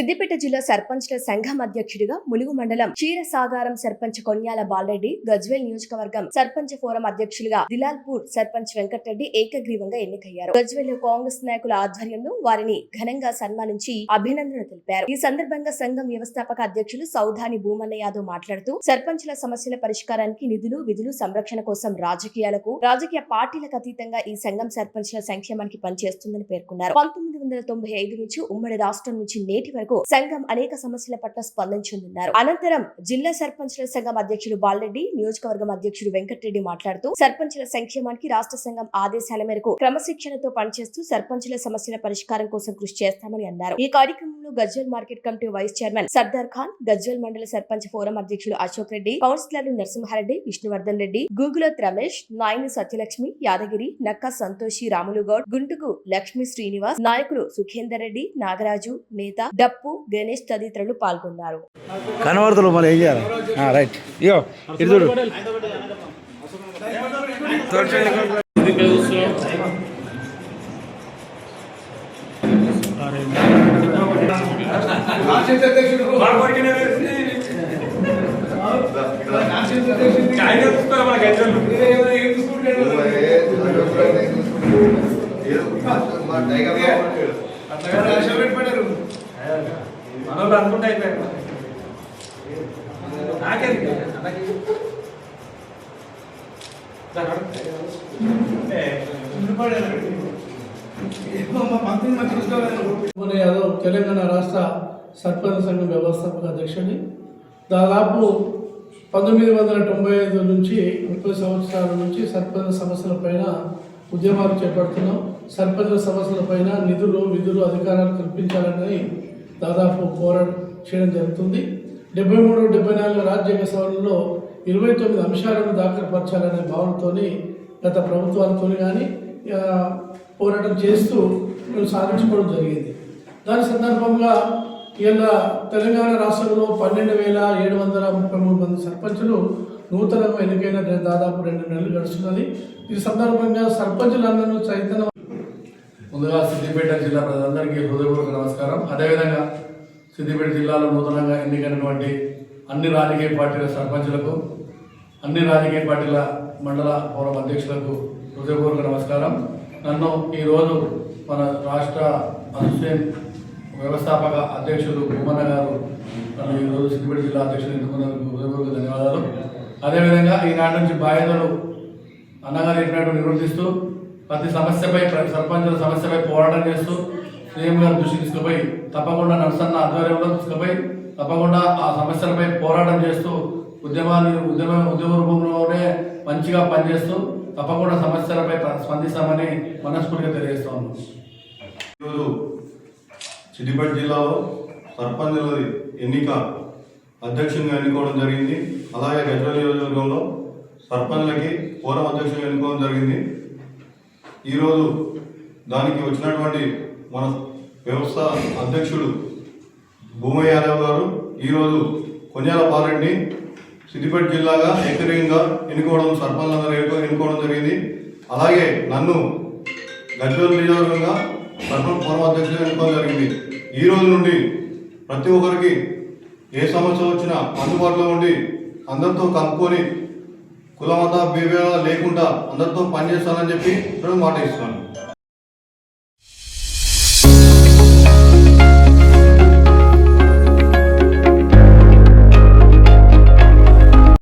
సిద్దిపేట జిల్లా సర్పంచ్ల సంఘం అధ్యక్షుడిగా ములుగు మండలం క్షీరసాగారం సర్పంచ్ కొన్యాల బాలరెడ్డి గజ్వేల్ నియోజకవర్గం సర్పంచ్ ఫోరం అధ్యక్షులుగా దిలాల్పూర్ సర్పంచ్ వెంకటరెడ్డి ఏకగ్రీవంగా ఎన్నికయ్యారు. గజ్వేల్ కాంగ్రెస్ నాయకుల ఆధ్వర్యంలో వారిని ఘనంగా సన్మానించి అభినందనలు తెలిపారు. ఈ సందర్భంగా సంఘం వ్యవస్థాపక అధ్యక్షులు సౌధాని భూమన్న యాదవ్ మాట్లాడుతూ సర్పంచ్ల సమస్యల పరిష్కారానికి నిధులు విధులు సంరక్షణ కోసం రాజకీయాలకు రాజకీయ పార్టీలకు అతీతంగా ఈ సంఘం సర్పంచ్ల సంక్షేమానికి పనిచేస్తుందని పేర్కొన్నారు. పంతొమ్మిది వందల తొంభై ఐదు నుంచి ఉమ్మడి రాష్ట్రం నుంచి నేటి వరకు సంఘం అనేక సమస్యల పట్ల స్పందించిందన్నారు అనంతరం జిల్లా సర్పంచ్ల సంఘం అధ్యక్షుడు బాలరెడ్డి నియోజకవర్గం అధ్యక్షుడు వెంకటరెడ్డి మాట్లాడుతూ సర్పంచ్ల సంక్షేమానికి రాష్ట్ర సంఘం ఆదేశాల మేరకు క్రమశిక్షణతో పనిచేస్తూ సర్పంచ్ల సమస్యల పరిష్కారం కోసం కృషి చేస్తామని అన్నారు. ఈ కార్యక్రమంలో Gajwel market committee vice chairman Sardar Khan Gajwel మండల సర్పంచ్ ఫోరం అధ్యక్షుడు అశోక్ రెడ్డి కౌన్సిలర్లు నరసింహారెడ్డి విష్ణువర్ధన్ రెడ్డి గూగులోత్ రమేష్ నాయని సత్యలక్ష్మి యాదగిరి నక్క సంతోషి రాములు గౌడ్ గుంటుకు లక్ష్మీ శ్రీనివాస్ నాయకులు సుఖేందర్ రెడ్డి నాగరాజు నేత డప్పు గణేష్ తదితరులు పాల్గొన్నారు. కనబడుతులు మరి ఏం చేయాలి? ఆ, రైట్. ఇగో ఇటు చూడు. మనోళ్ళు అనుకుంటే అయిపోయారు నాకేది యాదవ్ తెలంగాణ రాష్ట్ర సర్పంచ్ సంఘం వ్యవస్థాపక అధ్యక్షుడి దాదాపు పంతొమ్మిది వందల తొంభై ఐదు నుంచి ముప్పై సంవత్సరాల నుంచి సర్పంచ్ సమస్యల పైన ఉద్యమాలు చేపడుతున్నాం. సర్పంచ్ సమస్యల పైన నిధులు విధులు అధికారాలు కల్పించాలని దాదాపు పోరాటం చేయడం జరుగుతుంది. డెబ్బై మూడు డెబ్బై నాలుగు రాజ్యాంగ సవరణలో ఇరవై తొమ్మిది అంశాలను దాఖలుపరచాలనే భావనతోని గత ప్రభుత్వాలతో కానీ పోరాటం చేస్తూ మేము సాధించుకోవడం జరిగింది. దాని సందర్భంగా ఇలా తెలంగాణ రాష్ట్రంలో పన్నెండు వేల ఏడు వందల ముప్పై మూడు మంది సర్పంచులు నూతనంగా ఎన్నికైన దాదాపు రెండు నెలలు గడుస్తున్నది. ఈ సందర్భంగా సర్పంచులందరూ చైతన్య ముందుగా సిద్దిపేట జిల్లా ప్రజలందరికీ హృదయపూర్వక నమస్కారం. అదేవిధంగా సిద్దిపేట జిల్లాలో నూతనంగా ఎన్నికైనటువంటి అన్ని రాజకీయ పార్టీల సర్పంచులకు అన్ని రాజకీయ పార్టీల మండల పౌరం అధ్యక్షులకు హృదయపూర్వక నమస్కారం. నన్ను ఈరోజు మన రాష్ట్ర అసోసియేషన్ వ్యవస్థాపక అధ్యక్షులు భూమన్న గారు నన్ను ఈరోజు సిద్దిపేట జిల్లా అధ్యక్షులు ఎన్నుకున్నందుకు హృదయపూర్వక ధన్యవాదాలు. అదేవిధంగా ఈనాటి నుంచి బాధ్యతలు అన్నగారు చెప్పినట్టు నిర్వర్తిస్తూ ప్రతి సమస్యపై సర్పంచుల సమస్యపై పోరాటం చేస్తూ సీఎం గారు దృష్టికి తీసుకుపోయి తప్పకుండా నర్సన్న ఆధ్వర్యంలో తీసుకుపోయి తప్పకుండా ఆ సమస్యలపై పోరాటం చేస్తూ ఉద్యమాన్ని ఉద్యమ ఉద్యమ రూపంలోనే మంచిగా పనిచేస్తూ తప్పకుండా సమస్యలపై స్పందిస్తామని మనస్ఫూర్తిగా తెలియజేస్తా ఉన్నాం. ఈరోజు సిద్దిపేట జిల్లాలో సర్పంచుల ఎన్నిక అధ్యక్షునిగా ఎన్నుకోవడం జరిగింది. అలాగే గజ్వల్ నియోజకవర్గంలో సర్పంచ్లకి పూర్వ అధ్యక్షులు ఎన్నుకోవడం జరిగింది. ఈరోజు దానికి వచ్చినటువంటి మన వ్యవస్థ అధ్యక్షుడు భూమయ్య యాదవ్ గారు ఈరోజు కొన్యాల పాలెడ్ని సిద్దిపేట జిల్లాగా ఏకరీయంగా ఎన్నుకోవడం సర్పంచ్లందరూ ఎన్నుకోవడం జరిగింది. అలాగే నన్ను గజ్వేల్ నియోజకవర్గంగా సర్పంచ్ పూర్వ అధ్యక్షుడు ఎన్నుకోవడం జరిగింది. ఈ రోజు నుండి ప్రతి ఒక్కరికి ఏ సమస్య వచ్చినా అందుబాటులో ఉండి అందరితో కలుపుకొని కులమత భేదాలు లేకుండా అందరితో పనిచేస్తానని చెప్పి మాట ఇస్తున్నాను